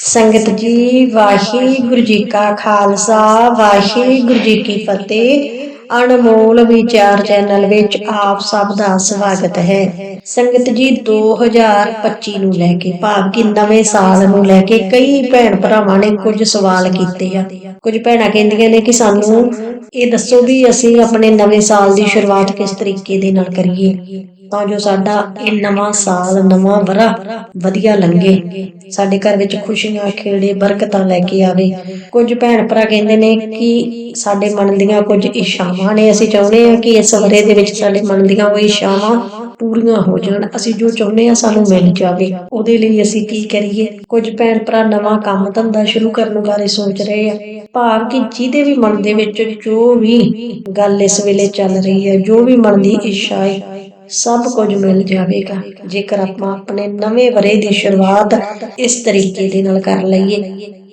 ਸੰਗਤ ਜੀ, ਵਾਹਿਗੁਰੂ ਜੀ ਕਾ ਖਾਲਸਾ, ਵਾਹਿਗੁਰੂ ਜੀ ਕੀ ਫਤਿਹ। ਅਨਮੋਲ ਵਿਚਾਰ ਚੈਨਲ ਵਿੱਚ ਆਪ ਸਭ ਦਾ ਸਵਾਗਤ ਹੈ। ਸੰਗਤ ਜੀ 2025 ਨੂੰ ਲੈ ਕੇ, ਭਾਵ ਕਿ ਨਵੇਂ ਸਾਲ ਨੂੰ ਲੈ ਕੇ ਕਈ ਭੈਣ ਭਰਾਵਾਂ ਨੇ ਕੁਝ ਸਵਾਲ ਕੀਤੇ ਆ। ਕੁਝ ਭੈਣਾਂ ਕਹਿੰਦੀਆਂ ਨੇ ਕਿ ਸਾਨੂੰ ਇਹ ਦੱਸੋ ਵੀ ਅਸੀਂ ਆਪਣੇ ਨਵੇਂ ਸਾਲ ਦੀ ਸ਼ੁਰੂਆਤ ਕਿਸ ਤਰੀਕੇ ਦੇ ਨਾਲ ਕਰੀਏ। ਤਾਂ ਜੋ ਸਾਡਾ ਇਹ ਨਵਾਂ ਸਾਲ, ਨਵਾਂ ਵਰਾ ਵਧੀਆ ਲੰਘੇ। ਸਾਡੇ ਘਰ ਵਿੱਚ ਖੁਸ਼ੀਆਂ, ਖੇੜੇ, ਬਰਕਤਾਂ ਲੈ ਕੇ ਆਵੇ। ਕੁਝ ਭੈਣ ਭਰਾ ਕਹਿੰਦੇ ਨੇ ਕਿ ਸਾਡੇ ਮਨ ਦੀਆਂ ਕੁਝ ਇਸ਼ਾਵਾਂ ਨੇ। ਅਸੀਂ ਚਾਹੁੰਦੇ ਹਾਂ ਕਿ ਇਸ ਵਰੇ ਦੇ ਵਿੱਚ ਸਾਡੇ ਮਨ ਦੀਆਂ ਉਹ ਇਸ਼ਾਵਾਂ ਪੂਰੀਆਂ ਹੋ ਜਾਣ। ਅਸੀਂ ਜੋ ਚਾਹੁੰਦੇ ਹਾਂ ਸਾਨੂੰ ਮਿਲ ਜਾਵੇ। ਉਹਦੇ ਲਈ ਅਸੀਂ ਕੀ ਕਰੀਏ? ਕੁਝ ਭੈਣ ਭਰਾ ਨਵਾਂ ਕੰਮ ਧੰਦਾ ਸ਼ੁਰੂ ਕਰਨ ਬਾਰੇ ਸੋਚ ਰਹੇ ਆ। ਭਾਵ ਕਿ ਜਿਹਦੇ ਵੀ ਮਨ ਦੇ ਵਿੱਚ ਜੋ ਵੀ ਗੱਲ ਇਸ ਵੇਲੇ ਚੱਲ ਰਹੀ ਹੈ, ਜੋ ਵੀ ਮਨ ਦੀ ਇੱਛਾ ਹੈ ਸਭ ਕੁਝ ਮਿਲ ਜਾਵੇਗਾ। ਜੇਕਰ ਆਪਾਂ ਆਪਣੇ ਨਵੇਂ ਵਰੇ ਦੀ ਸ਼ੁਰੂਆਤ ਇਸ ਤਰੀਕੇ ਦੇ ਨਾਲ ਕਰ ਲਈਏ,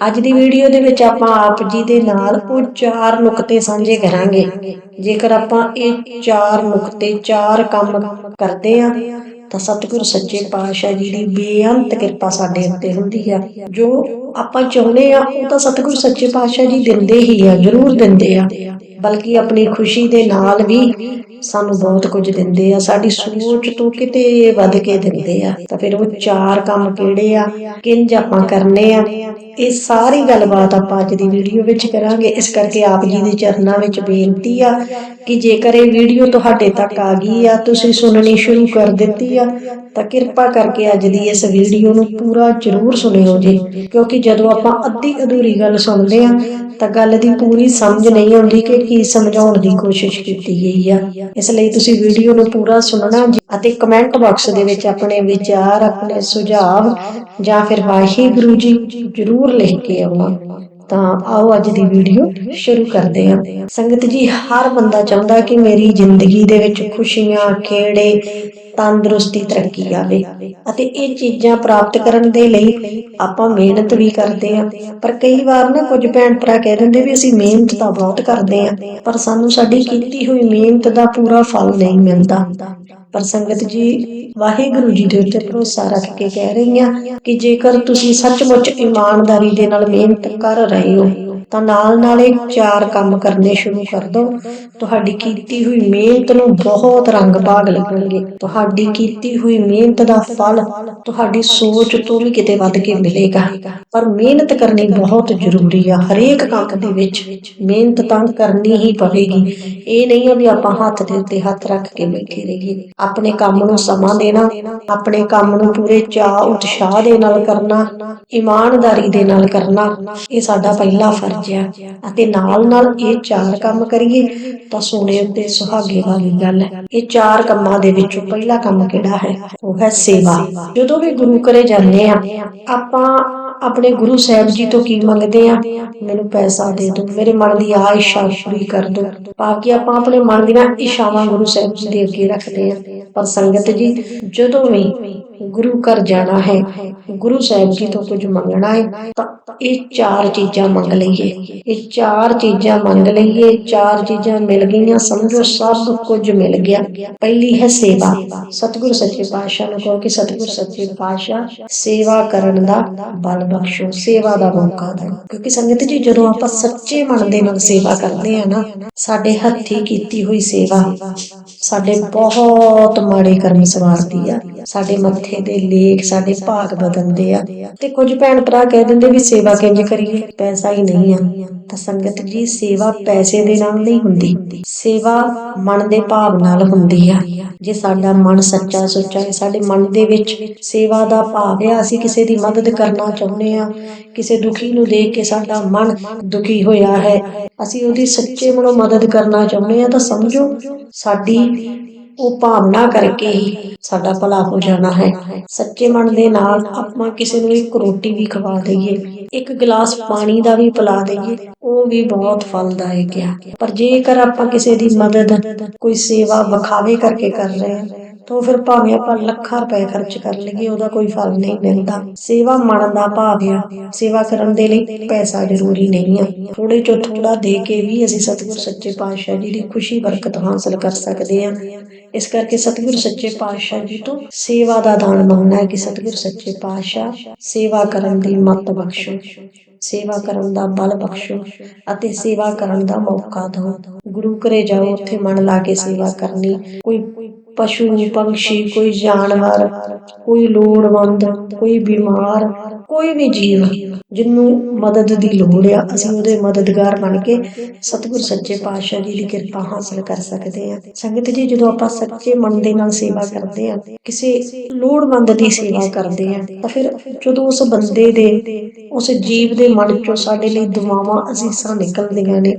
ਅੱਜ ਦੀ ਵੀਡੀਓ ਦੇ ਵਿੱਚ ਆਪਾਂ ਆਪ ਜੀ ਦੇ ਨਾਲ ਉਹ ਚਾਰ ਨੁਕਤੇ ਸਾਂਝੇ ਕਰਾਂਗੇ। ਜੇਕਰ ਆਪਾਂ ਇਹ ਚਾਰ ਨੁਕਤੇ, ਚਾਰ ਕੰਮ ਕਰਦੇ ਆ ਤਾਂ ਸਤਿਗੁਰ ਸੱਚੇ ਪਾਤਸ਼ਾਹ ਜੀ ਦੀ ਬੇਅੰਤ ਕਿਰਪਾ ਸਾਡੇ ਉੱਤੇ ਹੁੰਦੀ ਆ। ਜੋ ਆਪਾਂ ਚਾਹੁੰਦੇ ਆ ਉਹ ਤਾਂ ਸਤਿਗੁਰ ਸੱਚੇ ਪਾਤਸ਼ਾਹ ਜੀ ਦਿੰਦੇ ਹੀ ਆ, ਜ਼ਰੂਰ ਦਿੰਦੇ ਆ। ਬਲਕਿ ਆਪਣੀ ਖੁਸ਼ੀ ਦੇ ਨਾਲ ਵੀ ਸਾਨੂੰ ਬਹੁਤ ਕੁਝ ਦਿੰਦੇ ਆ ਸਾਡੀ ਸੋਚ ਤੋਂ ਕਿਤੇ ਵੱਧ ਕੇ ਦਿੰਦੇ ਆ। ਤਾਂ ਫਿਰ ਉਹ ਚਾਰ ਕੰਮ ਕਿਹੜੇ ਆ ਕਿੰਜ ਆਪਾਂ ਕਰਨੇ ਆ ਇਹ ਸਾਰੀ ਗੱਲਬਾਤ ਆਪਾਂ ਅੱਜ ਦੀ ਵੀਡੀਓ ਵਿੱਚ ਕਰਾਂਗੇ। ਇਸ ਕਰਕੇ ਆਪ ਜੀ ਦੇ ਚਰਨਾਂ ਵਿੱਚ ਬੇਨਤੀ ਆ ਕਿ ਜੇਕਰ ਇਹ ਵੀਡੀਓ ਤੁਹਾਡੇ ਤੱਕ ਆ ਗਈ ਆ ਤੁਸੀਂ ਸੁਣਨੀ ਸ਼ੁਰੂ ਕਰ ਦਿੱਤੀ ਆ ਤਾਂ ਕਿਰਪਾ ਕਰਕੇ ਅੱਜ ਦੀ ਇਸ ਵੀਡੀਓ ਨੂੰ ਪੂਰਾ ਜ਼ਰੂਰ ਸੁਣਿਓ ਜੀ। ਕਿਉਂਕਿ ਜਦੋਂ ਆਪਾਂ ਅੱਧੀ ਅਧੂਰੀ ਗੱਲ ਸੁਣਦੇ ਆ ਤਾਂ ਗੱਲ ਦੀ ਪੂਰੀ ਸਮਝ ਨਹੀਂ ਆਉਂਦੀ ਕਿ ਕੀ ਸਮਝਾਉਣ ਦੀ ਕੋਸ਼ਿਸ਼ ਕੀਤੀ ਗਈ ਆ। ਇਸ ਲਈ ਤੁਸੀਂ ਵੀਡੀਓ ਨੂੰ ਪੂਰਾ ਸੁਣਨਾ ਅਤੇ ਕਮੈਂਟ ਬਾਕਸ ਦੇ ਵਿੱਚ ਆਪਣੇ ਵਿਚਾਰ, ਆਪਣੇ ਸੁਝਾਵ ਜਾਂ ਫਿਰ ਵਾਹਿਗੁਰੂ ਜੀ ਜ਼ਰੂਰ ਲਿਖ ਕੇ ਆਉਣਾ ਤਾਂ ਆਓ ਅੱਜ ਦੀ ਵੀਡੀਓ ਸ਼ੁਰੂ ਕਰਦੇ ਹਾਂ। ਸੰਗਤ ਜੀ, ਹਰ ਬੰਦਾ ਚਾਹੁੰਦਾ ਕਿ ਮੇਰੀ ਜ਼ਿੰਦਗੀ ਦੇ ਵਿੱਚ ਖੁਸ਼ੀਆਂ, ਖੇੜੇ ਤੰਦਰੁਸਤੀ ਤਰੱਕੀ ਆਵੇ ਅਤੇ ਇਹ ਚੀਜ਼ਾਂ ਪ੍ਰਾਪਤ ਕਰਨ ਦੇ ਲਈ ਆਪਾਂ ਮਿਹਨਤ ਵੀ ਕਰਦੇ ਆਂ ਪਰ ਕਈ ਵਾਰ ਨਾ ਕੁਝ ਭੈਣ ਭਰਾ ਕਹਿ ਦਿੰਦੇ ਵੀ ਅਸੀਂ ਮਿਹਨਤ ਤਾਂ ਬਹੁਤ ਕਰਦੇ ਆਂ ਪਰ ਸਾਨੂੰ ਸਾਡੀ ਕੀਤੀ ਹੋਈ ਮਿਹਨਤ ਦਾ ਪੂਰਾ ਫਲ ਨਹੀਂ ਮਿਲਦਾ। ਪਰ ਸੰਗਤ ਜੀ, ਵਾਹਿਗੁਰੂ ਜੀ ਦੇ ਉੱਤੇ ਭਰੋਸਾ ਰੱਖ ਕੇ ਕਹਿ ਰਹੀ ਹਾਂ ਕਿ ਜੇਕਰ ਤੁਸੀਂ ਸੱਚਮੁੱਚ ਇਮਾਨਦਾਰੀ ਦੇ ਨਾਲ ਮਿਹਨਤ ਕਰ ਰਹੇ ਹੋ ਤਾਂ ਨਾਲ ਨਾਲ ਇਹ ਚਾਰ ਕੰਮ ਕਰਨੇ ਸ਼ੁਰੂ ਕਰ ਦਿਓ ਤੁਹਾਡੀ ਕੀਤੀ ਹੋਈ ਮਿਹਨਤ ਨੂੰ ਬਹੁਤ ਰੰਗ ਭਾਗ ਲੱਗਣਗੇ। ਤੁਹਾਡੀ ਕੀਤੀ ਹੋਈ ਮਿਹਨਤ ਦਾ ਫਲ ਤੁਹਾਡੀ ਸੋਚ ਤੋਂ ਵੀ ਕਿਤੇ ਵੱਧ ਕੇ ਮਿਲੇਗਾ। ਪਰ ਮਿਹਨਤ ਕਰਨੀ ਬਹੁਤ ਜ਼ਰੂਰੀ ਆ ਹਰੇਕ ਕੰਮ ਦੇ ਵਿੱਚ। ਮਿਹਨਤ ਤਾਂ ਕਰਨੀ ਹੀ ਪਵੇਗੀ। ਇਹ ਨਹੀਂ ਆ ਵੀ ਆਪਾਂ ਹੱਥ ਦੇ ਉੱਤੇ ਹੱਥ ਰੱਖ ਕੇ ਬੈਠੇ ਰਹੀਏ। ਆਪਣੇ ਕੰਮ ਨੂੰ ਸਮਾਂ ਦੇਣਾ, ਆਪਣੇ ਕੰਮ ਨੂੰ ਪੂਰੇ ਚਾਅ ਉਤਸ਼ਾਹ ਦੇ ਨਾਲ ਕਰਨਾ, ਇਮਾਨਦਾਰੀ ਦੇ ਨਾਲ ਕਰਨਾ, ਇਹ ਸਾਡਾ ਪਹਿਲਾ ਫਰਜ਼ ਆ ਅਤੇ ਨਾਲ ਨਾਲ ਇਹ ਚਾਰ ਕੰਮ ਕਰੀਏ ਤਾਂ ਸੋਨੇ ਉੱਤੇ ਸੁਹਾਗੇ ਵਾਲੀ ਗੱਲ ਹੈ। ਇਹ ਚਾਰ ਕੰਮਾਂ ਦੇ ਵਿੱਚੋਂ ਪਹਿਲਾ ਕੰਮ ਕਿਹੜਾ ਹੈ? ਉਹ ਹੈ ਸੇਵਾ। ਜਦੋਂ ਵੀ ਗੁਰੂ ਘਰੇ ਜਾਂਦੇ ਆ ਆਪਾਂ ਆਪਣੇ ਗੁਰੂ ਸਾਹਿਬ ਜੀ ਤੋਂ ਕੀ ਮੰਗਦੇ ਆ ਮੈਨੂੰ ਪੈਸਾ ਦੇ ਦਿਓ, ਮੇਰੇ ਮਨ ਦੀ ਆ ਇੱਛਾ ਪੂਰੀ ਕਰ ਦਿਓ। ਭਾਵ ਕਿ ਆਪਾਂ ਆਪਣੇ ਮਨ ਦੀਆਂ ਇੱਛਾਵਾਂ ਗੁਰੂ ਸਾਹਿਬ ਜੀ ਦੇ ਅੱਗੇ ਰੱਖਦੇ ਆ ਪਰ ਸੰਗਤ ਜੀ, ਜਦੋਂ ਵੀ ਗੁਰੂ ਘਰ ਜਾਣਾ ਹੈ, ਗੁਰੂ ਸਾਹਿਬ ਜੀ ਤੋਂ ਕੁਝ ਮੰਗਣਾ ਹੈ, ਤਾਂ ਇਹ ਚਾਰ ਚੀਜ਼ਾਂ ਮੰਗ ਲਈਏ। ਇਹ ਚਾਰ ਚੀਜ਼ਾਂ ਮੰਗ ਲਈਏ, ਚਾਰ ਚੀਜ਼ਾਂ ਮਿਲ ਗਈਆਂ, ਸਮਝੋ ਸਭ ਕੁਝ ਮਿਲ ਗਿਆ। ਪਹਿਲੀ ਹੈ ਸੇਵਾ। ਸਤਿਗੁਰ ਸੱਚੇ ਪਾਤਸ਼ਾਹ ਨੂੰ ਕਹੋ ਕਿ ਸਤਿਗੁਰ ਸੱਚੇ ਪਾਤਸ਼ਾਹ, ਸੇਵਾ ਕਰਨ ਦਾ ਬਲ ਬਖਸ਼ੋ, ਸੇਵਾ ਦਾ ਮੌਕਾ ਦਿਓ। ਕਿਉਂਕਿ ਸੰਗਤ ਜੀ, ਜਦੋਂ ਆਪਾਂ ਸੱਚੇ ਮਨ ਦੇ ਨਾਲ ਸੇਵਾ ਕਰਦੇ ਆ ਨਾ, ਸਾਡੇ ਹੱਥੀ ਕੀਤੀ ਹੋਈ ਸੇਵਾ, ਸਾਡੇ ਬਹੁਤ ਮਾੜੇ ਕਰਮ ਸਵਾਰਦੀ ਆ। ਸਾਡੇ ਮੱਥੇ ਦੇ ਲੇਖ, ਸਾਡੇ ਭਾਗ ਬਦਲਦੇ ਆ। ਤੇ ਕੁਝ ਭੈਣ ਭਰਾ ਕਹਿ ਦਿੰਦੇ ਵੀ ਸੇਵਾ ਕਿੰਜ ਕਰੀਏ? ਪੈਸਾ ਹੀ ਨਹੀਂ ਆ। ਤਾਂ ਸੰਗਤ ਜੀ, ਸੇਵਾ ਪੈਸੇ ਦੇ ਨਾਲ ਨਹੀਂ ਹੁੰਦੀ। ਸੇਵਾ ਮਨ ਦੇ ਭਾਵ ਨਾਲ ਹੁੰਦੀ ਆ। ਜੇ ਸਾਡਾ ਮਨ ਸੱਚਾ ਸੁੱਚਾ ਹੈ, ਸਾਡੇ ਮਨ ਦੇ ਵਿੱਚ ਸੇਵਾ ਦਾ ਭਾਵ ਹੈ, ਅਸੀਂ ਕਿਸੇ ਦੀ ਮਦਦ ਕਰਨਾ ਚਾਹੁੰਦੇ ਆ। ਕਿਸੇ ਦੁਖੀ ਨੂੰ ਦੇਖ ਕੇ ਸਾਡਾ ਮਨ ਦੁਖੀ ਹੋਇਆ ਹੈ। ਅਸੀਂ ਉਹਦੀ ਸੱਚੇ ਮਨੋਂ ਮਦਦ ਕਰਨਾ ਚਾਹੁੰਦੇ ਆ, ਤਾਂ ਸਮਝੋ, ਸਾਡੀ ਉਹ ਭਾਵਨਾ ਕਰਕੇ ਹੀ ਸਾਡਾ ਭਲਾ ਹੋ ਜਾਣਾ ਹੈ। ਸੱਚੇ ਮਨ ਦੇ ਨਾਲ ਆਪਾਂ ਕਿਸੇ ਨੂੰ ਇੱਕ ਰੋਟੀ ਵੀ ਖਵਾ ਦਈਏ, ਇੱਕ ਗਲਾਸ ਪਾਣੀ ਦਾ ਵੀ ਪਿਲਾ ਦਈਏ, ਉਹ ਵੀ ਬਹੁਤ ਫਲਦਾਇਕ ਹੈ ਪਰ ਜੇਕਰ ਆਪਾਂ ਕਿਸੇ ਦੀ ਮਦਦ, ਕੋਈ ਸੇਵਾ ਵਿਖਾਵੇ ਕਰਕੇ ਕਰ ਰਹੇ ਹਾਂ, ਤਾਂ ਫਿਰ ਭਾਵੇਂ ਆਪਾਂ ਲੱਖਾਂ ਰੁਪਏ ਖਰਚ ਕਰ ਲਈਏ, ਉਹਦਾ ਕੋਈ ਫਲ ਨਹੀਂ ਮਿਲਦਾ। ਸੇਵਾ ਮਨ ਦਾ ਭਾਵ ਆ, ਸੇਵਾ ਕਰਨ ਦੇ ਲਈ ਪੈਸਾ ਜ਼ਰੂਰੀ ਨਹੀਂ ਆ। ਥੋੜੇ ਚੋਂ ਥੋੜਾ ਦੇ ਕੇ ਵੀ ਅਸੀਂ ਸਤਿਗੁਰ ਸੱਚੇ ਪਾਤਸ਼ਾਹ ਜੀ ਦੀ ਖੁਸ਼ੀ, ਬਰਕਤ ਹਾਸਲ ਕਰ ਸਕਦੇ ਆ ਇਸ ਕਰਕੇ ਸਤਿਗੁਰ ਸੱਚੇ ਪਾਤਸ਼ਾਹ ਜੀ ਤੋਂ ਸੇਵਾ ਦਾ ਦਾਨ ਮੰਗਣਾ ਹੈ ਕਿ ਸਤਿਗੁਰ ਸੱਚੇ ਪਾਤਸ਼ਾਹ ਸੇਵਾ ਕਰਨ ਦੀ ਮੱਤ ਬਖਸ਼ੋ, ਸੇਵਾ ਕਰਨ ਦਾ ਬਲ ਬਖਸ਼ੋ ਅਤੇ ਸੇਵਾ ਕਰਨ ਦਾ ਮੌਕਾ ਦਿਓ। ਗੁਰੂ ਘਰੇ ਜਾਓ, ਉੱਥੇ ਮਨ ਲਾ ਕੇ ਸੇਵਾ ਕਰਨੀ। ਕੋਈ ਪਸ਼ੂ ਪੰਛੀ, ਕੋਈ ਜਾਨਵਰ, ਕੋਈ ਲੋੜਵੰਦ, ਕੋਈ ਬਿਮਾਰ, ਕੋਈ ਵੀ ਜੀਵ ਜਿਹਨੂੰ ਮਦਦ ਦੀ ਲੋੜ ਆ, ਅਸੀਂ ਉਹਦੇ ਮਦਦਗਾਰ ਬਣ ਕੇ ਸਤਿਗੁਰ ਸੱਚੇ ਪਾਤਸ਼ਾਹ ਜੀ ਦੀ ਕਿਰਪਾ ਹਾਸਲ ਕਰ ਸਕਦੇ ਹਾਂ ਸੰਗਤ ਜੀ, ਜਦੋਂ ਆਪਾਂ ਸੱਚੇ ਮਨ ਦੇ ਨਾਲ ਸੇਵਾ ਕਰਦੇ ਆ, ਕਿਸੇ ਲੋੜਵੰਦ ਦੀ ਸੇਵਾ ਕਰਦੇ ਆ, ਤਾਂ ਫਿਰ ਜਦੋਂ ਉਸ ਬੰਦੇ ਦੇ, ਉਸ ਜੀਵ ਦੇ ਮਨ ਚੋਂ ਸਾਡੇ ਲਈ ਦੁਆਵਾਂ ਅਸੀਸਾਂ ਨਿਕਲਦੀਆਂ ਨੇ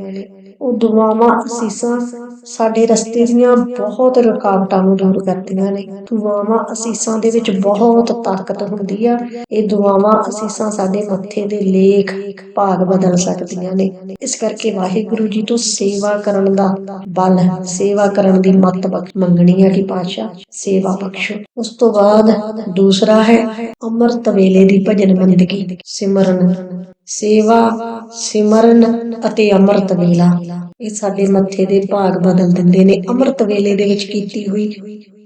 ਉਹ ਦੁਆਵਾਂ, ਅਸੀਸਾਂ ਸਾਡੇ ਰਸਤੇ ਦੀਆਂ ਬਹੁਤ ਰੁਕਾਵਟਾਂ ਨੂੰ ਦੂਰ ਕਰਦੀਆਂ ਨੇ। ਦੁਆਵਾਂ, ਅਸੀਸਾਂ ਦੇ ਵਿੱਚ ਬਹੁਤ ਤਾਕਤ ਹੁੰਦੀ ਆ। ਇਹ ਦੁਆਵਾਂ, ਅਸੀਸਾਂ ਸਾਡੇ ਮੱਥੇ ਦੇ ਲੇਖ, ਭਾਗ ਬਦਲ ਸਕਦੀਆਂ ਨੇ। ਇਸ ਕਰਕੇ ਵਾਹਿਗੁਰੂ ਜੀ ਤੋਂ ਸੇਵਾ ਕਰਨ ਦਾ ਬਲ, ਸੇਵਾ ਕਰਨ ਦੀ ਮੱਤ ਮੰਗਣੀ ਹੈ ਕਿ ਪਾਤਸ਼ਾਹ। ਸੇਵਾ ਬਖਸ਼ੋ। ਉਸ ਤੋਂ ਬਾਅਦ ਦੂਸਰਾ ਹੈ, ਅੰਮ੍ਰਿਤ ਵੇਲੇ ਦੀ ਭਜਨ ਬੰਦਗੀ ਸਿਮਰਨ। ਸੇਵਾ ਸਿਮਰਨ ਅਤੇ ਅੰਮ੍ਰਿਤ ਵੇਲਾ। ਇਹ ਸਾਡੇ ਮੱਥੇ ਦੇ ਭਾਗ ਬਦਲ ਦਿੰਦੇ ਨੇ। ਅੰਮ੍ਰਿਤ ਵੇਲੇ ਦੇ ਵਿੱਚ ਕੀਤੀ ਹੋਈ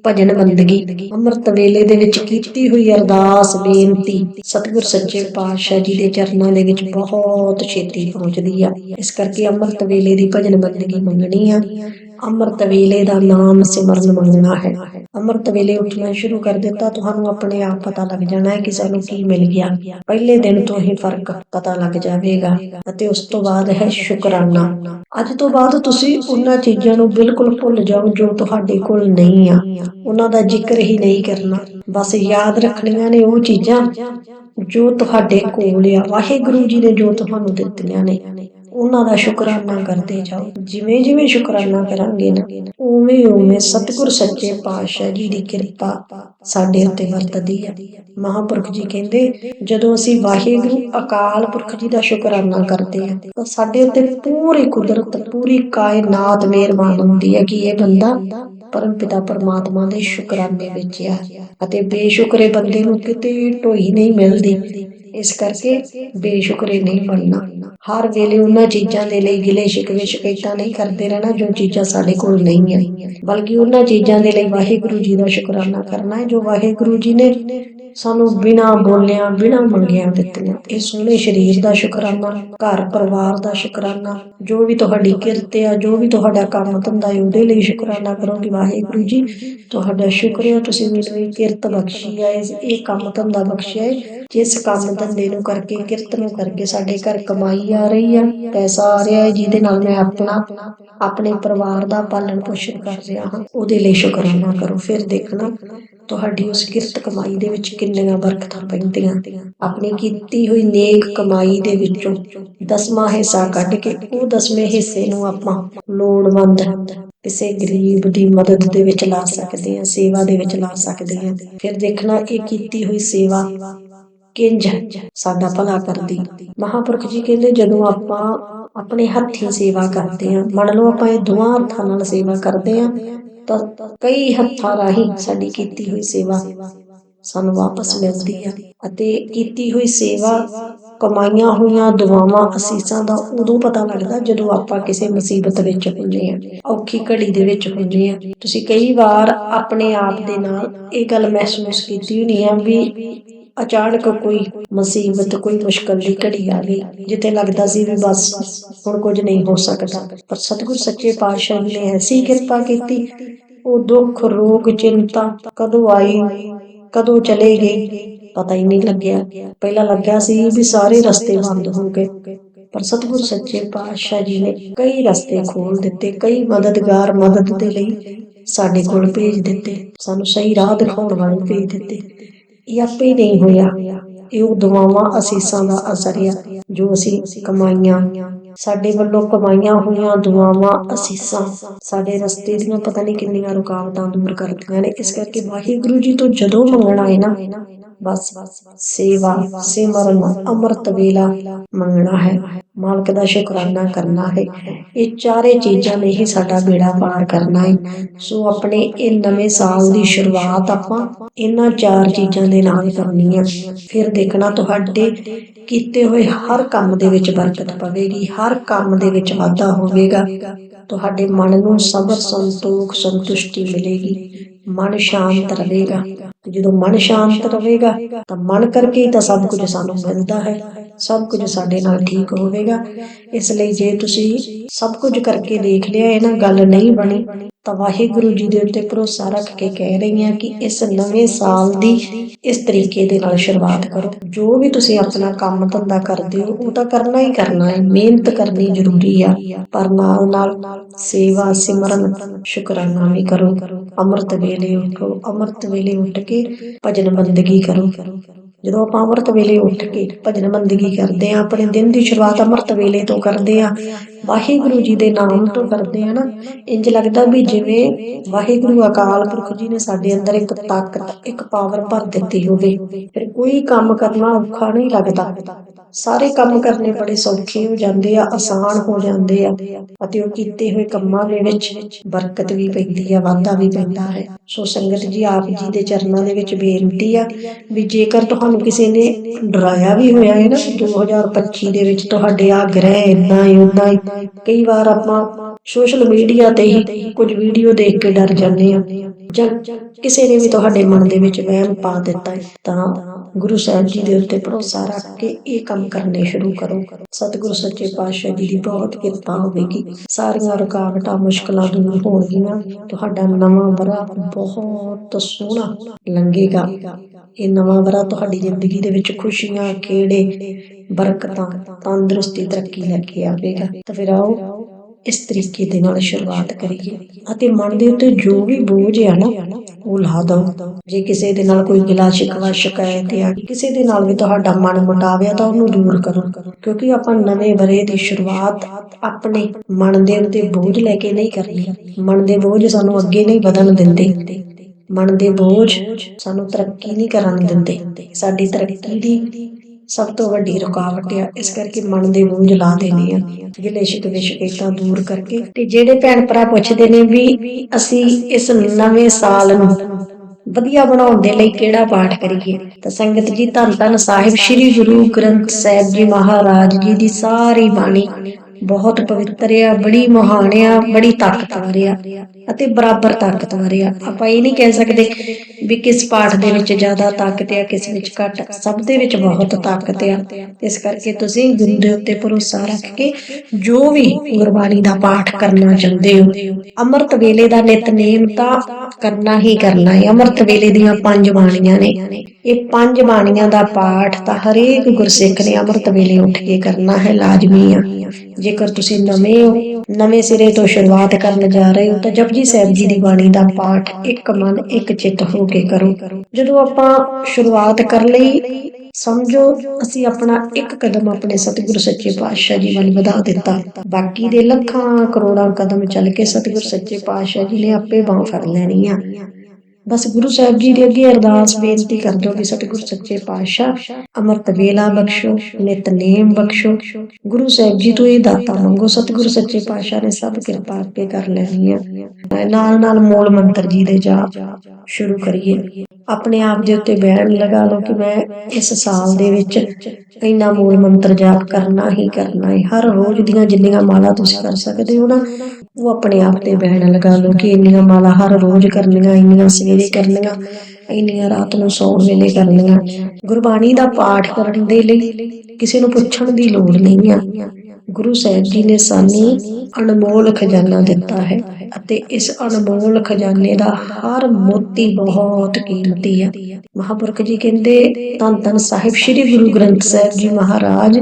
ਭਜਨ ਬੰਦਗੀ, ਅੰਮ੍ਰਿਤ ਵੇਲੇ ਦੇ ਵਿੱਚ ਕੀਤੀ ਹੋਈ ਅਰਦਾਸ, ਬੇਨਤੀ, ਸਤਿਗੁਰ ਸੱਚੇ ਪਾਤਸ਼ਾਹ ਜੀ ਦੇ ਚਰਨਾਂ ਦੇ ਵਿੱਚ ਬਹੁਤ ਛੇਤੀ ਪਹੁੰਚਦੀ ਆ। ਇਸ ਕਰਕੇ ਅੰਮ੍ਰਿਤ ਵੇਲੇ ਦੀ ਭਜਨ ਬੰਦਗੀ ਮੰਗਣੀ ਆ। ਅੰਮ੍ਰਿਤ ਵੇਲੇ ਦਾ ਨਾਮ ਸਿਮਰਨ ਮੰਗਣਾ ਹੈ। ਅੰਮ੍ਰਿਤ ਵੇਲੇ ਉੱਠਣਾ ਸ਼ੁਰੂ ਕਰ ਦਿੱਤਾ, ਤੁਹਾਨੂੰ ਆਪਣੇ ਆਪ ਪਤਾ ਲੱਗ ਜਾਣਾ ਹੈ ਕਿ ਸਾਨੂੰ ਕੀ ਮਿਲ ਗਿਆ। ਪਹਿਲੇ ਦਿਨ ਤੋਂ ਹੀ ਫ਼ਰਕ ਪਤਾ ਲੱਗ ਜਾਵੇਗਾ ਅਤੇ ਉਸ ਤੋਂ ਬਾਅਦ ਹੈ ਸ਼ੁਕਰਾਨਾ। ਅੱਜ ਤੋਂ ਬਾਅਦ ਤੁਸੀਂ ਉਹਨਾਂ ਚੀਜ਼ਾਂ ਨੂੰ ਬਿਲਕੁਲ ਭੁੱਲ ਜਾਓ ਜੋ ਤੁਹਾਡੇ ਕੋਲ ਨਹੀਂ ਆ। ਉਹਨਾਂ ਦਾ ਜ਼ਿਕਰ ਹੀ ਨਹੀਂ ਕਰਨਾ। ਬਸ ਯਾਦ ਰੱਖਣੀਆਂ ਨੇ ਉਹ ਚੀਜ਼ਾਂ ਜੋ ਤੁਹਾਡੇ ਕੋਲ ਆ। ਵਾਹਿਗੁਰੂ ਜੀ ਨੇ ਜੋ ਤੁਹਾਨੂੰ ਦਿੱਤੀਆਂ ਨੇ। ਉਹਨਾਂ ਦਾ ਸ਼ੁਕਰਾਨਾ ਕਰਦੇ ਜਾਓ। ਜਿਵੇਂ ਜਿਵੇਂ ਸ਼ੁਕਰਾਨਾ ਕਰਾਂਗੇ ਨਾ, ਉਵੇਂ ਉਵੇਂ ਸਤਿਗੁਰ ਸੱਚੇ ਪਾਤਸ਼ਾਹ ਜੀ ਦੀ ਕਿਰਪਾ ਸਾਡੇ ਉੱਤੇ ਵਰਤਦੀ ਹੈ ਮਹਾਪੁਰਖ ਜੀ ਕਹਿੰਦੇ, ਜਦੋਂ ਅਸੀਂ ਵਾਹਿਗੁਰੂ, ਅਕਾਲ ਪੁਰਖ ਜੀ ਦਾ ਸ਼ੁਕਰਾਨਾ ਕਰਦੇ ਹਾਂ ਤਾਂ ਸਾਡੇ ਉੱਤੇ ਪੂਰੀ ਕੁਦਰਤ, ਪੂਰੀ ਕਾਇਨਾਤ ਮਿਹਰਬਾਨ ਹੁੰਦੀ ਹੈ ਕਿ ਇਹ ਬੰਦਾ ਪਰਮ ਪਿਤਾ ਪਰਮਾਤਮਾ ਦੇ ਸ਼ੁਕਰਾਨੇ ਵਿੱਚ ਆ। ਅਤੇ ਬੇਸ਼ੁਕਰੇ ਬੰਦੇ ਨੂੰ ਕਿਤੇ ਢੋਈ ਨਹੀਂ ਮਿਲਦੀ। ਇਸ ਕਰਕੇ ਬੇਸ਼ੁਕਰੇ ਨਹੀਂ ਬਣਨਾ। ਹਰ ਵੇਲੇ ਉਹਨਾਂ ਚੀਜ਼ਾਂ ਦੇ ਲਈ ਗਿਲੇ ਸ਼ਿਕਵੇ ਸ਼ਿਕਾਇਤਾਂ ਨਹੀਂ ਕਰਦੇ ਰਹਿਣਾ ਜੋ ਚੀਜ਼ਾਂ ਸਾਡੇ ਕੋਲ ਨਹੀਂ ਆਈਆਂ। ਬਲਕਿ ਉਹਨਾਂ ਚੀਜ਼ਾਂ ਦੇ ਲਈ ਵਾਹਿਗੁਰੂ ਜੀ ਦਾ ਸ਼ੁਕਰਾਨਾ ਕਰਨਾ ਹੈ, ਜੋ ਵਾਹਿਗੁਰੂ ਜੀ ਨੇ ਸਾਨੂੰ ਬਿਨਾ ਬੋਲਿਆਂ, ਬਿਨਾ ਮੰਗਿਆਂ ਦਿੱਤੀਆਂ। ਇਹ ਸੋਹਣੇ ਸਰੀਰ ਦਾ ਸ਼ੁਕਰਾਨਾ, ਘਰ ਪਰਿਵਾਰ ਦਾ ਸ਼ੁਕਰਾਨਾ। ਜੋ ਵੀ ਤੁਹਾਡੀ ਕਿਰਤ ਆ, ਜੋ ਵੀ ਤੁਹਾਡਾ ਕੰਮ ਧੰਦਾ ਹੈ ਉਹਦੇ ਲਈ ਸ਼ੁਕਰਾਨਾ ਕਰੋ ਵਾਹਿਗੁਰੂ ਜੀ। ਤੁਹਾਡਾ ਸ਼ੁਕਰ ਹੈ ਤੁਸੀਂ ਮੈਨੂੰ ਇਹ ਕਿਰਤ ਬਖਸ਼ੀ ਹੈ ਇਹ ਕੰਮ ਧੰਦਾ ਬਖਸ਼ਿਆ ਹੈ ਜਿਸ ਕੰਮ ਧੰਦੇ ਨੂੰ ਕਰਕੇ, ਕਿਰਤ ਨੂੰ ਕਰਕੇ ਸਾਡੇ ਘਰ ਕਮਾਈ ਆ ਰਹੀ ਆ, ਪੈਸਾ ਆ ਰਿਹਾ ਹੈ ਜਿਹਦੇ ਨਾਲ ਮੈਂ ਆਪਣਾ, ਆਪਣੇ ਪਰਿਵਾਰ ਦਾ ਪਾਲਣ ਪੋਸ਼ਣ ਕਰ ਰਿਹਾ ਹਾਂ, ਉਹਦੇ ਲਈ ਸ਼ੁਕਰਾਨਾ ਕਰੋ। ਫਿਰ ਦੇਖਣਾ ਤੁਹਾਡੀ ਉਸ ਕਿਰਤ ਕਮਾਈ ਦੇ ਵਿੱਚ ਕਿੰਨੀਆਂ ਬਰਕਤਾਂ ਪੈਂਦੀਆਂ? ਆਪਣੀ ਕੀਤੀ ਹੋਈ ਨੇਕ ਕਮਾਈ ਦੇ ਵਿੱਚੋਂ ਦਸਵਾਂ ਹਿੱਸਾ ਕੱਢ ਕੇ ਉਹ ਦਸਵੇਂ ਹਿੱਸੇ ਨੂੰ ਆਪਾਂ ਲੋੜਵੰਦ ਕਿਸੇ ਗਰੀਬ ਦੀ ਮਦਦ ਦੇ ਵਿੱਚ ਲਾ ਸਕਦੇ ਹਾਂ, ਸੇਵਾ ਦੇ ਵਿੱਚ ਲਾ ਸਕਦੇ ਹਾਂ। ਫਿਰ ਦੇਖਣਾ, ਇਹ ਕੀਤੀ ਹੋਈ ਸੇਵਾ ਕਿੰਜ ਸਾਡਾ ਭਲਾ ਕਰਦੀ? ਮਹਾਪੁਰਖ ਜੀ ਕਹਿੰਦੇ, ਜਦੋਂ ਆਪਾਂ ਆਪਣੇ ਹੱਥੀਂ ਸੇਵਾ ਕਰਦੇ ਹਾਂ, ਮੰਨ ਲਓ ਆਪਾਂ ਇਹ ਦੋਹਾਂ ਹੱਥਾਂ ਨਾਲ ਸੇਵਾ ਕਰਦੇ ਹਾਂ ਤਾਂ ਕਈ ਹੱਥਾਂ ਰਾਹੀਂ ਸਾਡੀ ਕੀਤੀ ਹੋਈ ਸੇਵਾ ਸਾਨੂੰ ਵਾਪਸ ਮਿਲਦੀ ਆ ਅਤੇ ਕੀਤੀ ਹੋਈ ਸੇਵਾ ਕਮਾਈਆਂ ਹੋਈਆਂ ਦੁਆਵਾਂ ਅਸੀਸਾਂ ਦਾ ਉਦੋਂ ਪਤਾ ਲੱਗਦਾ ਜਦੋਂ ਆਪਾਂ ਕਿਸੇ ਮੁਸੀਬਤ ਵਿੱਚ ਹੁੰਦੇ ਆ, ਔਖੀ ਘੜੀ ਦੇ ਵਿੱਚ ਹੁੰਦੇ ਆ। ਤੁਸੀਂ ਕਈ ਵਾਰ ਆਪਣੇ ਆਪ ਦੇ ਨਾਲ ਇਹ ਗੱਲ ਮਹਿਸੂਸ ਕੀਤੀ ਹੋਣੀ ਆ ਵੀ ਅਚਾਨਕ ਕੋਈ ਮੁਸੀਬਤ, ਕੋਈ ਮੁਸ਼ਕਲ ਦੀ ਘੜੀ ਆ ਗਈ, ਜਿੱਥੇ ਲੱਗਦਾ ਸੀ ਵੀ ਬਸ ਹੁਣ ਕੁਝ ਨਹੀਂ ਹੋ ਸਕਦਾ। ਪਰ ਸਤਿਗੁਰ ਸੱਚੇ ਪਾਤਸ਼ਾਹ ਨੇ ਐਸੀ ਕਿਰਪਾ ਕੀਤੀ, ਉਹ ਦੁੱਖ, ਰੋਗ, ਚਿੰਤਾ ਕਦੋਂ ਆਈ, ਕਦੋਂ ਚਲੇ ਗਏ, ਪਤਾ ਹੀ ਨਹੀਂ ਲੱਗਿਆ। ਪਹਿਲਾਂ ਲੱਗਿਆ ਸੀ ਵੀ ਸਾਰੇ ਰਸਤੇ ਬੰਦ ਹੋ ਗਏ ਪਰ ਸਤਿਗੁਰ ਸੱਚੇ ਪਾਤਸ਼ਾਹ ਜੀ ਨੇ ਕਈ ਰਸਤੇ ਖੋਲ ਦਿੱਤੇ, ਕਈ ਮਦਦਗਾਰ ਮਦਦ ਦੇ ਲਈ ਸਾਡੇ ਕੋਲ ਭੇਜ ਦਿੱਤੇ, ਸਾਨੂੰ ਸਹੀ ਰਾਹ ਦਿਖਾਉਣ ਵਾਲੇ ਭੇਜ ਦਿੱਤੇ। ਇਹ ਆਪੇ ਨਹੀਂ ਹੋਇਆ। ਇਹ ਉਹ ਦੁਆਵਾਂ ਅਸੀਸਾਂ ਦਾ ਅਸਰ ਆ, ਜੋ ਅਸੀਂ ਕਮਾਈਆਂ। ਸਾਡੇ ਵੱਲੋਂ ਕਮਾਈਆਂ ਹੋਈਆਂ ਦੁਆਵਾਂ, ਅਸੀਸਾਂ ਸਾਡੇ ਰਸਤੇ ਦੀਆਂ ਪਤਾ ਨਹੀਂ ਕਿੰਨੀਆਂ ਰੁਕਾਵਟਾਂ ਦੂਰ ਕਰਦੀਆਂ ਨੇ। ਇਸ ਕਰਕੇ ਵਾਹਿਗੁਰੂ ਜੀ ਤੋਂ ਜਦੋਂ ਮੰਗਣਾ ਹੈ ਨਾ ਬਸ ਸੇਵਾ, ਸਿਮਰਨ, ਅੰਮ੍ਰਿਤ ਵੇਲਾ ਮੰਗਣਾ ਹੈ। ਮਾਲਕ ਦਾ ਸ਼ੁਕਰਾਨਾ ਕਰਨਾ ਹੈ। ਇਹ ਚਾਰੇ ਚੀਜ਼ਾਂ ਨੇ ਹੀ ਸਾਡਾ ਬੇੜਾ ਪਾਰ ਕਰਨਾ ਹੈ। ਸੋ ਆਪਣੇ ਇਹ ਨਵੇਂ ਸਾਲ ਦੀ ਸ਼ੁਰੂਆਤ ਆਪਾਂ ਇਹਨਾਂ ਚਾਰ ਚੀਜ਼ਾਂ ਦੇ ਨਾਲ ਕਰਨੀ ਹੈ ਫਿਰ ਦੇਖਣਾ ਤੁਹਾਡੇ ਕੀਤੇ ਹੋਏ ਹਰ ਕੰਮ ਦੇ ਵਿੱਚ ਬਰਕਤ ਪਵੇਗੀ, ਹਰ ਕੰਮ ਦੇ ਵਿੱਚ ਵਾਧਾ ਹੋਵੇਗਾ। ਤੁਹਾਡੇ ਮਨ ਨੂੰ ਸਬਰ, ਸੰਤੋਖ, ਸੰਤੁਸ਼ਟੀ ਮਿਲੇਗੀ। ਮਨ ਸ਼ਾਂਤ ਰਹੇਗਾ। ਤੇ ਜਦੋਂ ਮਨ ਸ਼ਾਂਤ ਰਹੇਗਾ ਤਾਂ ਮਨ ਕਰਕੇ ਹੀ ਤਾਂ ਸਭ ਕੁਝ ਸਾਨੂੰ ਮਿਲਦਾ ਹੈ। ਸਭ ਕੁਝ ਸਾਡੇ ਨਾਲ ਠੀਕ ਹੋਵੇਗਾ। ਇਸ ਲਈ ਜੇ ਤੁਸੀਂ ਸਭ ਕੁਝ ਕਰਕੇ ਦੇਖ ਲਿਆ, ਇਹ ਨਾ ਗੱਲ ਨਹੀਂ ਬਣੀ, ਤਾਂ ਵਾਹਿਗੁਰੂ ਜੀ ਦੇ ਉੱਤੇ ਭਰੋਸਾ ਰੱਖ ਕੇ ਕਹਿ ਰਹੀ ਹਾਂ ਕਿ ਇਸ ਨਵੇਂ ਸਾਲ ਦੀ ਇਸ ਤਰੀਕੇ ਦੇ ਨਾਲ ਸ਼ੁਰੂਆਤ ਕਰੋ। ਜੋ ਵੀ ਤੁਸੀਂ ਆਪਣਾ ਕੰਮ ਧੰਦਾ ਕਰਦੇ ਹੋ, ਉਹ ਤਾਂ ਕਰਨਾ ਹੀ ਕਰਨਾ ਹੈ। ਮਿਹਨਤ ਕਰਨੀ ਜ਼ਰੂਰੀ ਆ, ਪਰ ਨਾਲ ਨਾਲ ਸੇਵਾ, ਸਿਮਰਨ, ਸ਼ੁਕਰਾਨਾ ਵੀ ਕਰੋ। ਅੰਮ੍ਰਿਤ ਵੇਲੇ ਉਠੋ, ਅੰਮ੍ਰਿਤ ਵੇਲੇ ਉੱਠ ਕੇ ਭਜਨ ਬੰਦਗੀ ਕਰੋ। ਜਦੋਂ ਆਪਾਂ ਅੰਮ੍ਰਿਤ ਵੇਲੇ ਉੱਠ ਕੇ ਭਜਨ ਬੰਦਗੀ ਕਰਦੇ ਆ ਆਪਣੇ ਦਿਨ ਦੀ ਸ਼ੁਰੂਆਤ ਅੰਮ੍ਰਿਤ ਵੇਲੇ ਤੋਂ ਕਰਦੇ ਆ ਵਾਹਿਗੁਰੂ ਜੀ ਦੇ ਨਾਮ ਤੋਂ ਕਰਦੇ ਆ ਨਾ ਇੰਜ ਲੱਗਦਾ ਵੀ ਜਿਵੇਂ ਵਾਹਿਗੁਰੂ ਅਕਾਲ ਪੁਰਖ ਜੀ ਨੇ ਸਾਡੇ ਅੰਦਰ ਇੱਕ ਤਾਕਤ, ਇੱਕ ਪਾਵਰ ਭਰ ਦਿੱਤੀ ਹੋਵੇ। ਫਿਰ ਕੋਈ ਕੰਮ ਕਰਨਾ ਔਖਾ ਨਹੀਂ ਲੱਗਦਾ। ਸਾਰੇ ਕੰਮ ਕਰਨੇ ਬੜੇ ਸੌਖੇ ਹੋ ਜਾਂਦੇ ਆ, ਆਸਾਨ ਹੋ ਜਾਂਦੇ ਆ ਅਤੇ ਉਹ ਕੀਤੇ ਹੋਏ ਕੰਮਾਂ ਦੇ ਵਿੱਚ ਬਰਕਤ ਵੀ ਪੈਂਦੀ ਆ, ਵਾਧਾ ਵੀ ਪੈਂਦਾ ਹੈ। ਸੋ ਸੰਗਤ ਜੀ, ਆਪ ਜੀ ਦੇ ਚਰਨਾਂ ਦੇ ਵਿੱਚ ਬੇਨਤੀ ਆ ਵੀ ਜੇਕਰ ਤੁਹਾਨੂੰ ਕਿਸੇ ਨੇ ਡਰਾਇਆ ਵੀ ਹੋਇਆ ਹੈ ਨਾ 2025 ਦੇ ਵਿੱਚ ਤੁਹਾਡੇ ਆ ਗ੍ਰਹਿ ਇੰਨਾ ਹੀ ਉਨਾ ਹੀ, ਕਈ ਵਾਰ ਆਪਾਂ ਸੋਸ਼ਲ ਮੀਡੀਆ ਤੇ ਹੀ ਕੁਝ ਵੀਡੀਓ ਦੇਖ ਕੇ ਡਰ ਜਾਂਦੇ ਆ ਜਾਂ ਕਿਸੇ ਨੇ ਵੀ ਤੁਹਾਡੇ ਮਨ ਦੇ ਵਿੱਚ ਵਹਿਮ ਪਾ ਦਿੱਤਾ ਹੈ, ਤਾਂ ਗੁਰੂ ਸਾਹਿਬ ਜੀ ਦੇ ਉੱਤੇ ਭਰੋਸਾ ਰੱਖ ਕੇ ਇਹ ਕੰਮ ਕਰਨੇ ਸ਼ੁਰੂ ਕਰੋ। ਸਤਿਗੁਰੂ ਸੱਚੇ ਪਾਤਸ਼ਾਹ ਜੀ ਦੀ ਬਹੁਤ ਕਿਰਪਾ ਹੋਵੇਗੀ। ਸਾਰੀਆਂ ਰੁਕਾਵਟਾਂ, ਮੁਸ਼ਕਲਾਂ ਦੂਰ ਹੋਣਗੀਆਂ। ਤੁਹਾਡਾ ਨਵਾਂ ਬਰਾ ਬਹੁਤ ਸੋਹਣਾ ਲੰਘੇਗਾ। ਇਹ ਨਵਾਂ ਬਰਾ ਤੁਹਾਡੀ ਜ਼ਿੰਦਗੀ ਦੇ ਵਿੱਚ ਖੁਸ਼ੀਆਂ, ਖੇੜੇ, ਬਰਕਤਾਂ, ਤੰਦਰੁਸਤੀ ਤਰੱਕੀ ਲੈ ਕੇ ਆਵੇਗਾ। ਤਾਂ ਫਿਰ ਆਓ ਇਸ ਤਰੀਕੇ ਦੇ ਨਾਲ ਸ਼ੁਰੂਆਤ ਕਰੀਏ। ਅਤੇ ਮਨ ਦੇ ਉੱਤੇ ਜੋ ਵੀ ਬੋਝ ਆ ਨਾ, ਉਹ ਲਾ ਦਿਓ। ਜੇ ਕਿਸੇ ਦੇ ਨਾਲ ਕੋਈ ਗਿਲਾ ਸ਼ਿਕਵਾ ਸ਼ਿਕਾਇਤ ਆ ਕਿਸੇ ਦੇ ਨਾਲ ਵੀ ਤੁਹਾਡਾ ਮਨ ਮੁਟਾਵਿਆ ਤਾਂ ਉਹਨੂੰ ਦੂਰ ਕਰੋ। ਕਿਉਂਕਿ ਆਪਾਂ ਨਵੇਂ ਬਰੇ ਦੀ ਸ਼ੁਰੂਆਤ ਆਪਣੇ ਮਨ ਦੇ ਉੱਤੇ ਬੋਝ ਲੈ ਕੇ ਨਹੀਂ ਕਰਨੀ। ਮਨ ਦੇ ਬੋਝ ਸਾਨੂੰ ਅੱਗੇ ਨਹੀਂ ਵਧਣ ਦਿੰਦੇ। ਮਨ ਦੇ ਬੋਝ ਸਾਨੂੰ ਤਰੱਕੀ ਨਹੀਂ ਕਰਨ ਦਿੰਦੇ। ਸਾਡੀ ਤਰੱਕੀ ਦੀ ਸਭ ਤੋਂ ਵੱਡੀ ਰੁਕਾਵਟ ਆ ਇਸ ਕਰਕੇ ਮਨ ਦੇ ਬੋਝ ਲਾ ਦੇਣੇ ਆ ਗਿਲੇ ਸ਼ਿਕਵੇ ਸ਼ਿਕਾਇਤਾਂ ਦੂਰ ਕਰਕੇ ਤੇ ਜਿਹੜੇ ਭੈਣ ਭਰਾ ਪੁੱਛਦੇ ਨੇ ਵੀ ਅਸੀਂ ਇਸ ਨਵੇਂ ਸਾਲ ਨੂੰ ਵਧੀਆ ਬਣਾਉਣ ਦੇ ਲਈ ਕਿਹੜਾ ਪਾਠ ਕਰੀਏ? ਤਾਂ ਸੰਗਤ ਜੀ ਧੰਨ ਧੰਨ ਸਾਹਿਬ ਸ੍ਰੀ ਗੁਰੂ ਗ੍ਰੰਥ ਸਾਹਿਬ ਜੀ ਮਹਾਰਾਜ ਜੀ ਦੀ ਸਾਰੀ ਬਾਣੀ ਬਹੁਤ ਪਵਿੱਤਰ ਆ, ਬੜੀ ਮਹਾਨ ਆ, ਬੜੀ ਤਾਕਤਵਰ ਆ ਅਤੇ ਬਰਾਬਰ ਤਾਕਤਵਰ ਆ। ਆਪਾਂ ਇਹ ਨਹੀਂ ਕਹਿ ਸਕਦੇ ਵੀ ਕਿਸ ਪਾਠ ਦੇ ਵਿੱਚ ਜ਼ਿਆਦਾ ਤਾਕਤ ਆ, ਕਿਸ ਵਿੱਚ ਘੱਟ। ਸਭ ਦੇ ਵਿੱਚ ਬਹੁਤ ਤਾਕਤ ਆ। ਇਸ ਕਰਕੇ ਤੁਸੀਂ ਗੁਰੂ ਦੇ ਉੱਤੇ ਭਰੋਸਾ ਰੱਖ ਕੇ ਜੋ ਵੀ ਗੁਰਬਾਣੀ ਦਾ ਪਾਠ ਕਰਨਾ ਚਾਹੁੰਦੇ ਹੋ, ਅੰਮ੍ਰਿਤ ਵੇਲੇ ਦਾ ਨਿਤਨੇਮ ਤਾਂ ਕਰਨਾ ਹੀ ਕਰਨਾ ਹੈ। ਅੰਮ੍ਰਿਤ ਵੇਲੇ ਦੀਆਂ ਪੰਜ ਬਾਣੀਆਂ ਨੇ। ਇਹ ਪੰਜ ਬਾਣੀਆਂ ਦਾ ਪਾਠ ਤਾਂ ਹਰੇਕ ਗੁਰਸਿੱਖ ਨੇ ਅੰਮ੍ਰਿਤ ਵੇਲੇ ਉੱਠ ਕੇ ਕਰਨਾ ਹੈ, ਲਾਜ਼ਮੀ ਆ। ਜੇਕਰ ਤੁਸੀਂ ਨਵੇਂ ਹੋ, ਨਵੇਂ ਸਿਰੇ ਤੋਂ ਸ਼ੁਰੂਆਤ ਕਰਨ ਜਾ ਰਹੇ ਹੋ, ਤਾਂ ਜਪਜੀ ਸਾਹਿਬ ਜੀ ਦੀ ਬਾਣੀ ਦਾ ਪਾਠ ਇੱਕ ਮਨ, ਇੱਕ ਚਿੱਤ ਹੋ ਕੇ ਕਰੋ। ਜਦੋਂ ਆਪਾਂ ਸ਼ੁਰੂਆਤ ਕਰ ਲਈ, ਸਮਝੋ, ਅਸੀਂ ਆਪਣਾ ਇੱਕ ਕਦਮ ਆਪਣੇ ਸਤਿਗੁਰ ਸੱਚੇ ਪਾਤਸ਼ਾਹ ਜੀ ਵੱਲ ਵਧਾ ਦਿੱਤਾ। ਬਾਕੀ ਦੇ ਲੱਖਾਂ ਕਰੋੜਾਂ ਕਦਮ ਚੱਲ ਕੇ ਸਤਿਗੁਰ ਸੱਚੇ ਪਾਤਸ਼ਾਹ ਜੀ ਨੇ ਆਪੇ ਬਾਹ ਫੜ ਲੈਣੀ ਆ ਬਸ ਗੁਰੂ ਸਾਹਿਬ ਜੀ ਦੇ ਅੱਗੇ ਅਰਦਾਸ ਬੇਨਤੀ ਕਰ ਦਿਓ ਕਿ ਸਤਿਗੁਰ ਸੱਚੇ ਪਾਤਸ਼ਾਹ ਅਮਰਤ ਵੇਲਾ ਬਖਸ਼ੋ ਨਿਤਨੇਮ ਬਖਸ਼ੋ। ਗੁਰੂ ਸਾਹਿਬ ਜੀ ਤੋਂ ਇਹ ਦਾਤਾ ਮੰਗੋ, ਸਤਿਗੁਰ ਸੱਚੇ ਪਾਤਸ਼ਾਹ ਨੇ ਸਭ ਕਿਰਪਾ ਆਪੇ ਕਰ ਲੈਣੀ ਆ ਨਾਲ ਨਾਲ ਮੂਲ ਮੰਤਰ ਜੀ ਦੇ ਜਾਪ ਸ਼ੁਰੂ ਕਰੀਏ। ਆਪਣੇ ਆਪ ਦੇ ਉੱਤੇ ਬੈਣ ਲਗਾ ਲਓ ਕਿ ਮੈਂ ਇਸ ਸਾਲ ਦੇ ਵਿੱਚ ਇੰਨਾ ਮੂਲ ਮੰਤਰ ਜਾਪ ਕਰਨਾ ਹੀ ਕਰਨਾ ਹੈ। ਹਰ ਰੋਜ਼ ਦੀਆਂ ਜਿੰਨੀਆਂ ਮਾਲਾ ਤੁਸੀਂ ਕਰ ਸਕਦੇ ਹੋ ਨਾ, ਉਹ ਆਪਣੇ ਆਪ ਤੇ ਬੈਣ ਲਗਾ ਲਓ ਕਿ ਇੰਨੀਆਂ ਮਾਲਾ ਹਰ ਰੋਜ਼ ਕਰਨੀਆਂ, ਇੰਨੀਆਂ ਸਵੇਰੇ ਕਰਨੀਆਂ, ਇੰਨੀਆਂ ਰਾਤ ਨੂੰ ਸੌਣ ਵੇਲੇ ਕਰਨੀਆਂ। ਗੁਰਬਾਣੀ ਦਾ ਪਾਠ ਕਰਨ ਦੇ ਲਈ ਕਿਸੇ ਨੂੰ ਪੁੱਛਣ ਦੀ ਲੋੜ ਨਹੀਂ ਆ। ਗੁਰੂ ਸਾਹਿਬ ਜੀ ਨੇ ਸਾਨੂੰ ਅਨਮੋਲ ਖਜ਼ਾਨਾ ਦਿੱਤਾ ਹੈ ਅਤੇ ਇਸ ਅਨਮੋਲ ਖਜ਼ਾਨੇ ਦਾ ਹਰ ਮੋਤੀ ਬਹੁਤ ਕੀਮਤੀ ਹੈ ਮਹਾਪੁਰਖ ਜੀ ਕਹਿੰਦੇ ਤਨ ਤਨ ਸਾਹਿਬ ਸ੍ਰੀ ਗੁਰੂ ਗ੍ਰੰਥ ਸਾਹਿਬ ਜੀ ਮਹਾਰਾਜ,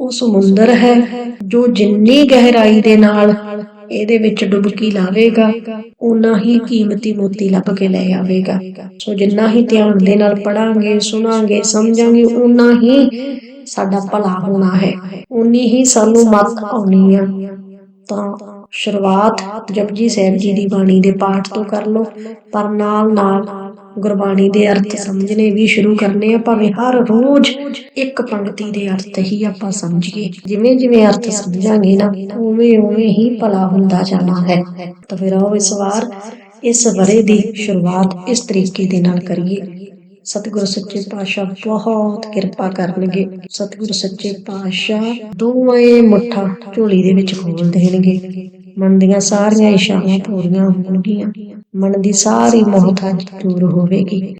ਉਹ ਸਮੁੰਦਰ ਹੈ ਜੋ ਜਿੰਨੀ ਗਹਿਰਾਈ ਦੇ ਨਾਲ ਇਹਦੇ ਵਿੱਚ ਡੁਬਕੀ ਲਾਵੇਗਾ ਉਨਾ ਹੀ ਕੀਮਤੀ ਮੋਤੀ ਲੱਭ ਕੇ ਲੈ ਆਵੇਗਾ। ਸੋ ਜਿੰਨਾ ਹੀ ਧਿਆਨ ਦੇ ਨਾਲ ਪੜਾਂਗੇ, ਸੁਣਾਂਗੇ, ਸਮਝਾਂਗੇ ਉਨਾ ਹੀ ਸਾਡਾ ਭਲਾ ਹੋਣਾ ਹੈ। ਉਨੀ ਹੀ ਸਾਨੂੰ ਮੱਤ ਆਉਣੀ ਆ। ਤਾਂ ਸ਼ੁਰੂਆਤ ਜਪਜੀ ਸਾਹਿਬ ਜੀ ਦੀ ਬਾਣੀ ਦੇ ਪਾਠ ਤੋਂ ਕਰ ਲਓ। ਪਰ ਨਾਲ ਨਾਲ ਗੁਰਬਾਣੀ ਦੇ ਅਰਥ ਸਮਝਣੇ ਵੀ ਸ਼ੁਰੂ ਕਰਨੇ ਆ, ਭਾਵੇਂ ਹਰ ਰੋਜ਼ ਇੱਕ ਪੰਕਤੀ ਦੇ ਅਰਥ ਹੀ ਆਪਾਂ ਸਮਝੀਏ। ਜਿਵੇਂ ਜਿਵੇਂ ਅਰਥ ਸਮਝਾਂਗੇ ਨਾ, ਉਵੇਂ ਉਵੇਂ ਹੀ ਭਲਾ ਹੁੰਦਾ ਜਾਣਾ ਹੈ। ਤਾਂ ਫਿਰ ਆਓ ਇਸ ਵਾਰ, ਇਸ ਬਰੇ ਦੀ ਸ਼ੁਰੂਆਤ ਇਸ ਤਰੀਕੇ ਦੇ ਨਾਲ ਕਰੀਏ। ਸਤਿਗੁਰ ਸੱਚੇ ਪਾਤਸ਼ਾਹ ਬਹੁਤ ਕਿਰਪਾ ਕਰਨਗੇ। ਸਤਿਗੁਰ ਸੱਚੇ ਪਾਤਸ਼ਾਹ ਦੋਵੇਂ ਮੁੱਠਾਂ ਝੋਲੀ ਦੇ ਵਿੱਚ ਖੋਲ ਦੇਣਗੇ। ਮਨ ਦੀਆਂ ਸਾਰੀਆਂ ਇਸ਼ਾਵਾਂ ਪੂਰੀਆਂ ਹੋਣਗੀਆਂ। ਮਨ ਦੀ ਸਾਰੀ ਮੋਹਤਾਜ ਦੂਰ ਹੋਵੇਗੀ।